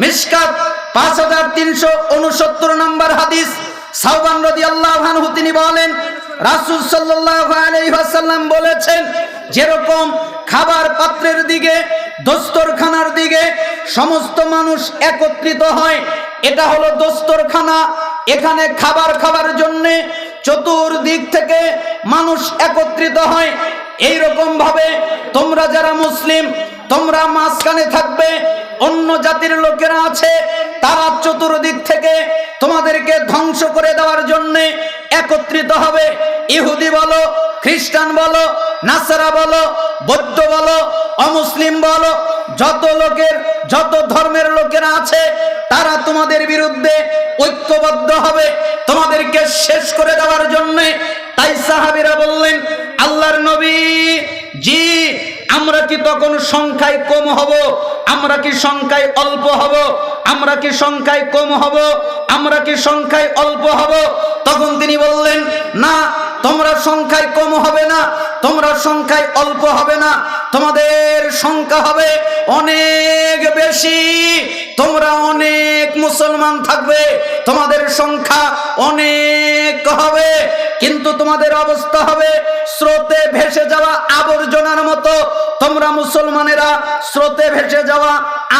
মিসকাত পাঁচ হাজার তিনশো উনসত্তর নম্বর হাদিস। সাউবান রদি আল্লাহ তিনি বলেন, রাসুল আলাইসাল্লাম বলেছেন, যেরকম খাবার পাত্রের দিকে, দস্তরখানার দিকে সমস্ত মানুষ একত্রিত হয়, এটা হলো দস্তরখানা। এখানে খাবার খাবার জন্যে চতুর্দিক থেকে মানুষ একত্রিত হয়। এই রকম ভাবে তোমরা যারা মুসলিম, তোমরা মাঝখানে থাকবে অন্য জাতির লোকেরা আছে, তারা চতুর্দিক থেকে তোমাদেরকে ধ্বংস করে দেওয়ার জন্য একত্রিত হবে। ইহুদি বলো, খ্রিস্টান বলো, নাসারা বলো, বৌদ্ধ বলো, অমুসলিম বলো, যত লোকের, যত ধর্মের লোকেরা আছে, তারা তোমাদের বিরুদ্ধে ঐক্যবদ্ধ হবে। তোমাদেরকে শেষ করে দেওয়ার জন্য তাই সাহাবিরা বললেন, আল্লাহর নবী, জি আমরা কি তখন সংখ্যায় কম হব? আমরা কি সংখ্যায় অল্প হব? আমরা কি সংখ্যায় কম হব? আমরা কি সংখ্যায় অল্প হব? তখন তিনি বললেন, না, তোমরা সংখ্যায় কম হবে না। তোমরা সংখ্যায় অল্প হবে না, তোমাদের সংখ্যা হবে অনেক বেশি। তোমরা অনেক মুসলমান থাকবে, তোমাদের সংখ্যা অনেক হবে। কিন্তু তোমাদের অবস্থা হবে স্রোতে ভেসে যাওয়া আবর্জনার মতো। তোমরা মুসলমানেরা স্রোতে ভেসে যাওয়া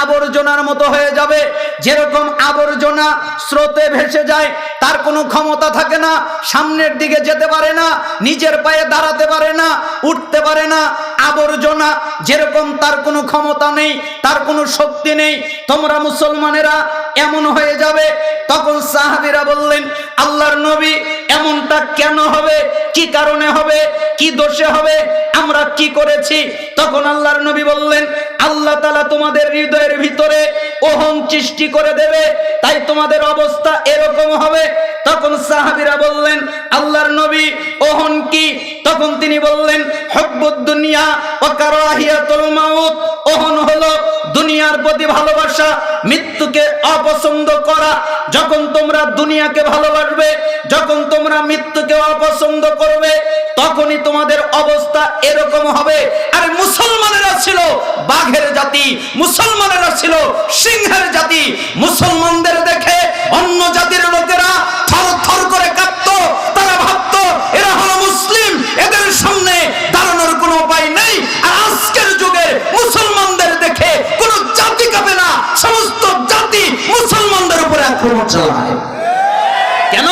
আবর্জনার মতো হয়ে যাবে। যেরকম আবর্জনা স্রোতে ভেসে যায়, তার কোনো ক্ষমতা থাকে না, সামনের দিকে যেতে পারে না, নিজের পায়ে দাঁড়াতে পারে না, উঠতে পারে না, আবর্জনা যেরকম তার কোনো ক্ষমতা নেই, তার কোনো শক্তি নেই, তোমরা মুসলমানেরা এমন হয়ে যাবে, তখন সাহাবিরা বললেন, আল্লাহর নবী এমনটা কেন হবে, কি কারণে হবে, কি দোষে হবে, আমরা কি করেছি? তখন আল্লাহর নবী বললেন আল্লাহ তালা তোমাদের হৃদয়ের ভিতরে ওহম সৃষ্টি করে দেবে, তাই তোমাদের অবস্থা এরকম হবে। তখন সাহাবিরা বললেন, আল্লাহর নবী ওহন কি? তখন তিনি বললেন ওহন হলো দুনিয়ার প্রতি ভালোবাসা, মৃত্যুকে অপছন্দ করা। যখন তোমরা দুনিয়াকে ভালোবাসবে, যখন তোমরা মৃত্যুকে অপছন্দ করবে, তখনই তোমাদের অবস্থা এরকম হবে। আর মুসলমানেরা ছিল বাঘের জাতি মুসলমানেরা ছিল, সিংহের জাতি। মুসলমানদের দেখে অন্য জাতির লোকেরা থর থর করে কাঁপতো তারা ভাবতো, এরা হলো মুসলিম, এদের সামনে দাঁড়ানোর কোনো উপায় নেই। আর আজকের যুগে মুসলমানদের দেখে কোনো জাতি কাঁপে না। সমস্ত জাতি মুসলমানদের উপরে আক্রমণ চালায়। কেন?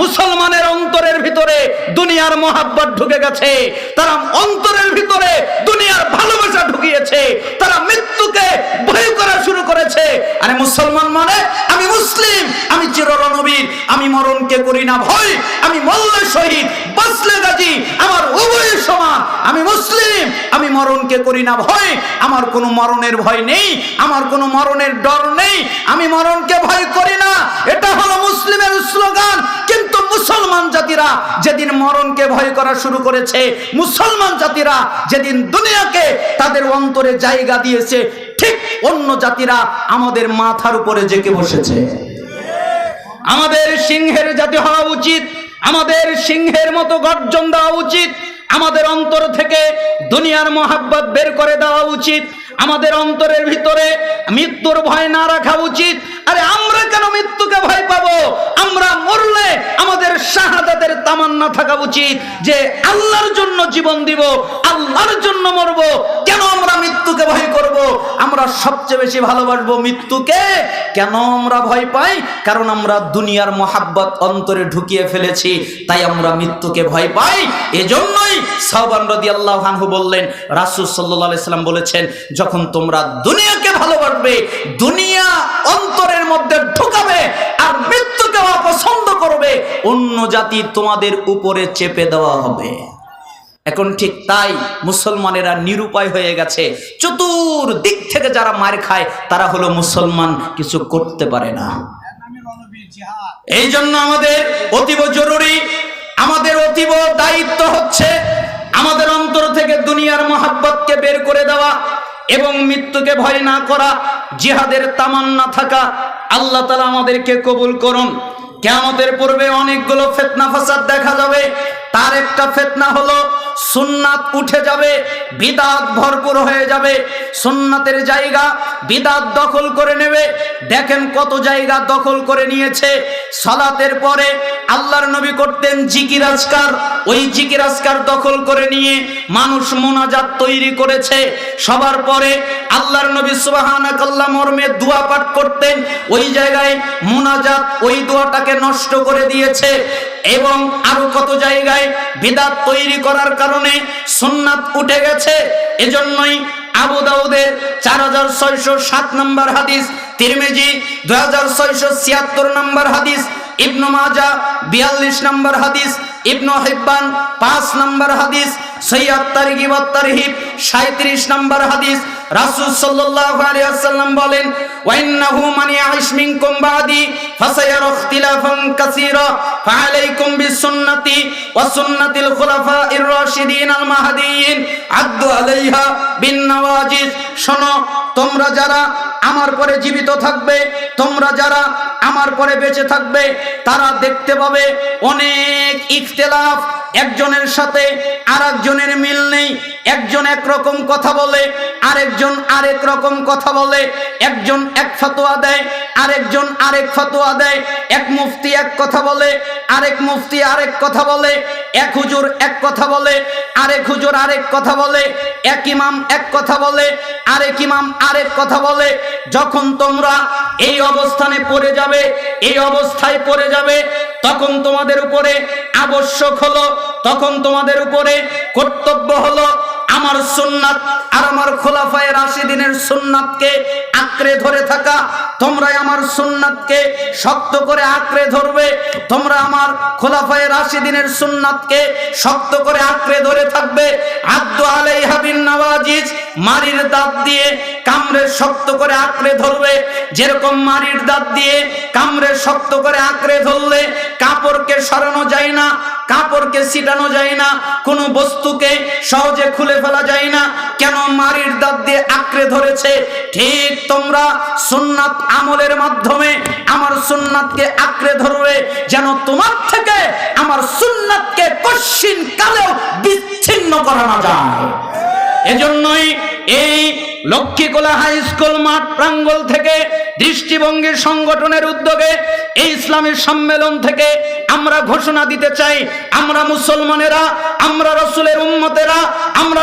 মুসলমানের অন্তরের ভিতরে দুনিয়ার মোহাব্বত ঢুকে গেছে। তারা অন্তরের ভিতরে দুনিয়ার ভালোবাসা ঢুকিয়েছে। মৃত্যুকে ভয় করা শুরু করেছে। আরে মুসলমান মানে আমি আমি মরণকে করি না ভয়? আমি মল্লে শহীদ বাসলে গাজী, আমার উভয় সমান। আমি মুসলিম, আমি মরণকে করি না ভয়? আমার কোনো মরণের ভয় নেই, আমার কোনো মরণের ডর নেই। আমি মরণকে ভয় করি না, এটা হলো মুসলিমের স্লোগান। কিন্তু মুসলমান জাতিরা যেদিন মরণকে ভয় করা শুরু করেছে, মুসলমান জাতিরা যেদিন দুনিয়াকে তাদের অন্তরে জায়গা দিয়েছে, ঠিক অন্য জাতিরা আমাদের মাথার উপরে জেকে বসেছে। আমাদের সিংহের জাতি হওয়া উচিত, আমাদের সিংহের মতো গর্জন দেওয়া উচিত, আমাদের অন্তর থেকে দুনিয়ার মোহাব্বত বের করে দেওয়া উচিত, আমাদের অন্তরের ভিতরে মৃত্যুর ভয় না রাখা উচিত। আরে আমরা কেন মৃত্যুকে ভয় পাবো আমরা মরলে আমাদের শাহাদাতের তামান্না থাকা উচিত যে আল্লাহর জন্য জীবন দিব, আল্লাহর জন্য মরব। কেন আমরা মৃত্যুকে ভয় করব? আমরা সবচেয়ে বেশি ভালোবাসবো মৃত্যুকে। কেন আমরা ভয় পাই? কারণ আমরা দুনিয়ার মোহাব্বত অন্তরে ঢুকিয়ে ফেলেছি, তাই আমরা মৃত্যুকে ভয় পাই। এজন্যই সাহবান রদি আল্লাহ আনহু বললেন, রাসুল সাল্লাহ সাল্লাম বলেছেন, যখন তোমরা দুনিয়াকে ভালোবাসবে, দুনিয়া অন্তরের মধ্যে ঢুকাবে আর মৃত্যুকে অপছন্দ করবে, অন্য জাতি তোমাদের উপরে চেপে দেওয়া হবে। এখন ঠিক তাই মুসলমানেরা নিরুপায় হয়ে গেছে। চতুর দিক থেকে যারা মার খায়, তারা হলো মুসলমান, কিছু করতে পারে না। এই জন্য আমাদের অতীব জরুরি, আমাদের অতীব দায়িত্ব হচ্ছে আমাদের অন্তর থেকে দুনিয়ার মোহাব্বতকে বের করে দেওয়া এবং মৃত্যুকে ভয় না করা, জিহাদের তামান্না থাকা। আল্লাহ তালা আমাদেরকে কবুল করুন। কেমতের পূর্বে অনেকগুলো ফেতনা ফাসাদ দেখা যাবে। তার একটা ফেতনা হলো, সুন্নাত উঠে যাবে, বিদাত ভরপুর হয়ে যাবে। সুন্নাতের জায়গা বিদাত দখল করে নেবে। দেখেন কত জায়গা দখল করে নিয়েছে। সালাতের পরে আল্লাহর নবী করতেন জিকির আজকার। ওই জিকির আজকার দখল করে নিয়ে মানুষ মোনাজাত তৈরি করেছে। সবার পরে আল্লাহর নবী সুবহানাকাল্লাহ মর্মে দোয়া পাঠ করতেন। ওই জায়গায় মোনাজাত ওই দোয়াটাকে নষ্ট করে দিয়েছে। এবং আরও কত জায়গায় বিদাত তৈরি করার কারণে সুন্নাত উঠে গেছে। এজন্যই আবু দাউদের চার হাজার ছয়শো সাত নম্বর হাদিস, তিরমিজি দুই হাজার ছয়শো ছিয়াত্তর নম্বর হাদিস, ইবনু মাজা বিয়াল্লিশ নম্বর হাদিস, ইবনু হিব্বান পাঁচ নম্বর হাদিস, সৈয়দ তারিগিব তারহিব সাঁত্রিশ নম্বর হাদিস রাসূল সাল্লাল্লাহু আলাইহি ওয়াসাল্লাম বলেন, ওয়াইন্নাহু মান ইয়াইশ মিনকুম বাদি, ফাসায়ারা ইখতিলাফান কাসীরা, ফাআলাইকুম বিসুন্নতি ওয়া সুন্নাতিল খুলাফাইর রাশিদিন মাহদিয়িন, আদ্দু আলাইহা বিন নওয়াজিজ শোনো তোমরা যারা আমার পরে জীবিত থাকবে, তোমরা যারা আমার পরে বেঁচে থাকবে, তারা দেখতে পাবে অনেক ইখতিলাফ। একজনের সাথে আর একজনের মিল নেই। একজন একরকম কথা বলে, আরেকজন আরেক রকম কথা বলে। একজন এক ফতোয়া দেয়, আরেকজন আরেক ফতোয়া দেয়। এক মুফতি এক কথা বলে, আরেক মুফতি আরেক কথা বলে। এক হুজুর এক কথা বলে, আরেক হুজুর আরেক কথা বলে। এক ইমাম এক কথা বলে, আরেক ইমাম আরেক কথা বলে, যখন তোমরা এই অবস্থানে পড়ে যাবে, এই অবস্থায় পড়ে যাবে, তখন তোমাদের উপরে আবশ্যক হলো, তখন তোমাদের উপরে কর্তব্য হলো আমার সুন্নাত আর আমার খোলাফায় রাশিদিনের সুন্নাতকে আঁকড়ে ধরে থাকা। তোমরাই আমার সুন্নাতকে শক্ত করে আঁকড়ে ধরবে। তোমরা আমার খোলাফায় রাশিদিনের সুন্নাতকে শক্ত করে আঁকড়ে ধরে থাকবে। আব্দু আলাই হাবিন নওয়াজিজ, মারির দাঁত দিয়ে কামড়ে শক্ত করে আঁকড়ে ধরবে। যেরকম মারির দাঁত দিয়ে কামড়ে শক্ত করে আঁকড়ে ধরলে কাপড়কে সরানো যায় না, কাপড়কে ছিটানো যায় না, কোনো বস্তুকে সহজে খুলে ফেলা যায় না। কেন মারির দাঁত দিয়ে আঁকড়ে ধরেছে? ঠিক তোমরা সুন্নাত আমলের মাধ্যমে আমার সুন্নাতকে আঁকড়ে ধরবে। যেন তোমার থেকে আমার সুন্নাতকে কশ্চিন কালেও বিচ্ছিন্ন করা না যায়। এজন্যই এই লক্ষ্মীকোলা হাই স্কুল মাঠ প্রাঙ্গল থেকে দৃষ্টিভঙ্গি সংগঠনের উদ্যোগে এই ইসলামী সম্মেলন থেকে আমরা ঘোষণা দিতে চাই, আমরা মুসলমানেরা, আমরা রসুলের উম্মতেরা, আমরা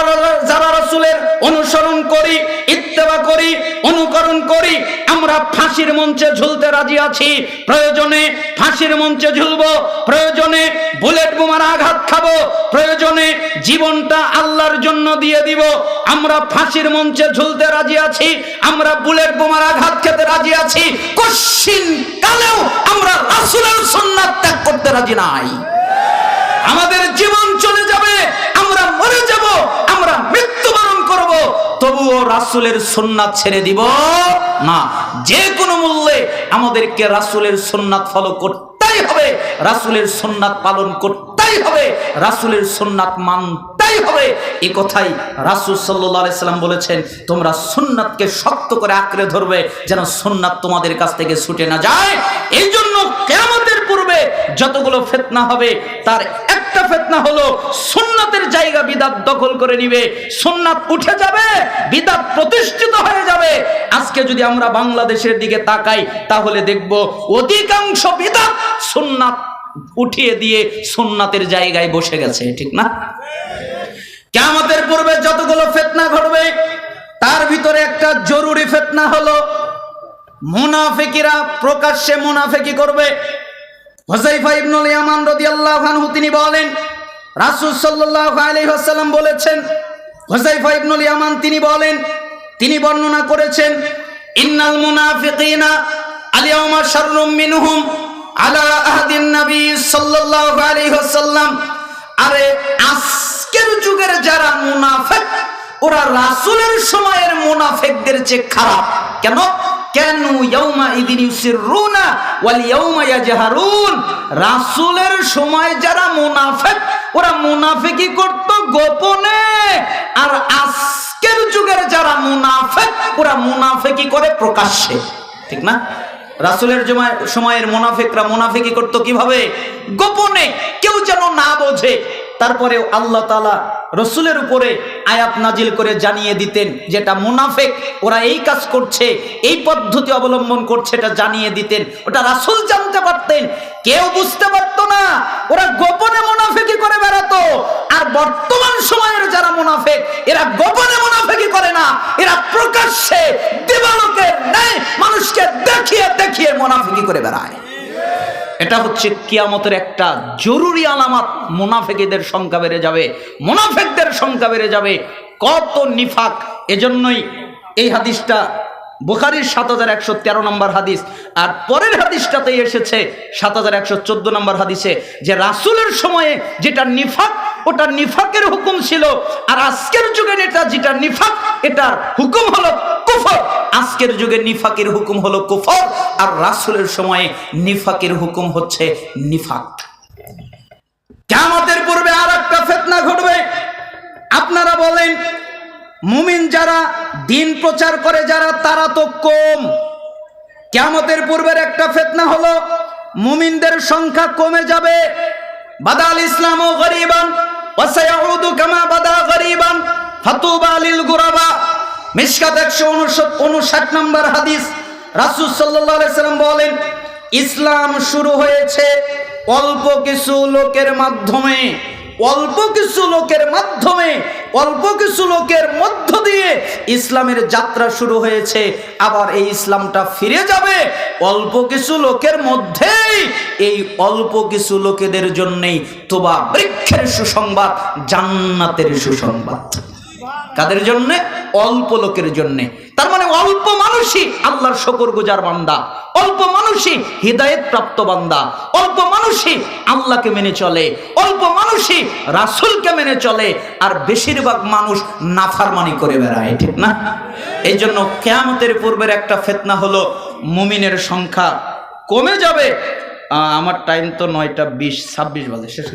যারা রসুলের অনুসরণ করি, ইত্তেবা করি, অনুকরণ করি আমরা ফাঁসির মঞ্চে ঝুলতে রাজি আছি। প্রয়োজনে ফাঁসির মঞ্চে ঝুলবো, প্রয়োজনে বুলেট বোমার আঘাত খাব, প্রয়োজনে জীবনটা আল্লাহর জন্য দিয়ে দিব। আমরা ফাঁসির মঞ্চে ঝুলতে রাজি আছি, আমরা বুলেট বোমার আঘাত খেতে রাজি আছি। কশ্চিন কালেও আমরা রাসূলের সুন্নাত ত্যাগ করতে রাজি নাই। আমাদের জীবন চলে যাবে, আমরা মরে যাব, আমরা মৃত্যুবরণ করব। তবুও রাসূলের সুন্নাত ছেড়ে দিব। না, যে কোনো মূল্যে আমাদেরকে রাসূলের সুন্নাত ফলো করতেই হবে, রাসূলের সুন্নাত পালন করতেই হবে, রাসূলের সুন্নাত মানতেই হবে। এই কথাই রাসূল সাল্লাম বলেছেন, তোমরা সুন্নাতকে শক্ত করে আঁকড়ে ধরবে যেন সুন্নাত তোমাদের কাছ থেকে ছুটে না যায়। এই জন্য কেয়ামতের পূর্বে যতগুলো ফিতনা হবে, তার একটা ফিতনা হলো সুন্নাতের জায়গা বিদাত দখল করে নিবে, সুন্নাত উঠে যাবে, বিদাত প্রতিষ্ঠিত হয়ে যাবে। আজকে যদি আমরা বাংলাদেশের দিকে তাকাই, তাহলে দেখব অধিকাংশ বিদাত সুন্নাত উঠিয়ে দিয়ে সুন্নাতের জায়গায় বসে গেছে, ঠিক না? কেয়ামতের পূর্বে যতগুলো ফেতনা ঘটবে, তার ভিতরে একটা জরুরি ফেতনা হলো, মুনাফিকিরা প্রকাশ্যে মুনাফেকি করবে। হোসাইফা ইবনুল ইয়ামান রাদিয়াল্লাহু আনহু, তিনি বলেন রাসূল সাল্লাল্লাহু আলাইহি ওয়াসাল্লাম বলেছেন হোসাইফা ইবনুল ইয়ামান তিনি বলেন, তিনি বর্ণনা করেছেন, ইন্নাল মুনাফিকিনা আলিয়াউমা শাররুম মিনহুম আলা আহদিন নবী সাল্লাল্লাহু আলাইহি ওয়াসাল্লাম। আরে, আজকের যুগের যারা মুনাফিক, ওরা রাসূলের সময়ের মুনাফিকদের চেয়ে খারাপ। কেন? কেন ইয়াউমা ইদিন ইউসিরুনা ওয়াল ইয়াউমা ইয়াজহারুন? রাসূলের সময় যারা মুনাফিক, ওরা মুনাফিকি করত গোপনে। আর আজকের যুগের যারা মুনাফিক, ওরা মুনাফিকি করে প্রকাশ্যে। ঠিক না? রাসূলের সময়ের মুনাফিকরা মুনাফিকি করত কীভাবে? গোপনে। কেউ যেন না বোঝে। তারপরে আল্লাহ তাআলা রসুলের উপরে আয়াত নাজিল করে জানিয়ে দিতেন, যেটা মুনাফেক, ওরা এই কাজ করছে, এই পদ্ধতি অবলম্বন করছে, এটা জানিয়ে দিতেন। ওটা রাসুল জানতে পারতেন, কেউ বুঝতে পারতো না, ওরা গোপনে মুনাফেকি করে বেড়াতো। আর বর্তমান সময়ের যারা মুনাফেক, এরা গোপনে মুনাফেকি করে না, এরা প্রকাশ্যে দেবালোকে নেয় মানুষকে দেখিয়ে দেখিয়ে মুনাফেকি করে বেড়ায়। এটা হচ্ছে কিয়ামতের একটা জরুরি আলামত। মুনাফেকিদের সংখ্যা বেড়ে যাবে, মুনাফেকদের সংখ্যা বেড়ে যাবে। কত নিফাক? এজন্যই এই হাদিসটা বুখারির সাত হাজার একশো তেরো নম্বর হাদিস, আর পরের হাদিসটাতেই এসেছে সাত হাজার একশো চোদ্দ নম্বর হাদিসে যে রাসুলের সময়ে যেটা নিফাক, ওটা নিফাকের হুকুম ছিল, আর আজকের যুগে এটা যেটা নিফাক, এটার হুকুম হলো কুফর। আজকের যুগে নিফাকের হুকুম হলো কুফর, আর রাসুলের সময়ে নিফাকের হুকুম হচ্ছে নিফাক। কেমতের পূর্বে আর একটা ফেতনা ঘটবে। আপনারা বলেন, মুমিন যারা দিন প্রচার করে, যারা তারা তো কম। কেমতের পূর্বের একটা ফেতনা হলো, মুমিনদের সংখ্যা কমে যাবে। বাদাল ইসলাম ও গরিবান কামা বাদা গরিবান, ফাতুবা গুরাবা। মিশকাত একশো উনষাট নম্বর হাদিস। রাসূল সাল্লাম বলেন, ইসলাম শুরু হয়েছে অল্প কিছু লোকের মাধ্যমে। অল্প কিছু লোকের মাধ্যমে, অল্প কিছু লোকের মধ্য দিয়ে ইসলামের যাত্রা শুরু হয়েছে। আবার এই ইসলামটা ফিরে যাবে অল্প কিছু লোকের মধ্যেই। এই অল্প কিছু লোকেদের জন্যেই তোবা বৃক্ষের সুসংবাদ, জান্নাতের সুসংবাদ। কাদের জন্য? অল্প লোকের জন্য। তার মানে অল্প মানুষই আল্লাহর শকর গুজার বান্দা। অল্প মানুষই হৃদায়ত প্রাপ্ত বান্দা। অল্প মানুষই আল্লাহকে মেনে চলে। অল্প মানুষই রাসুলকে মেনে চলে। আর বেশিরভাগ মানুষ নাফারমানি করে বেড়ায়, ঠিক না? এই জন্য কেয়ামতের পূর্বের একটা ফেতনা হলো মুমিনের সংখ্যা কমে যাবে। আমার টাইম তো নয়টা বিশ, ছাব্বিশ বাজে, শেষ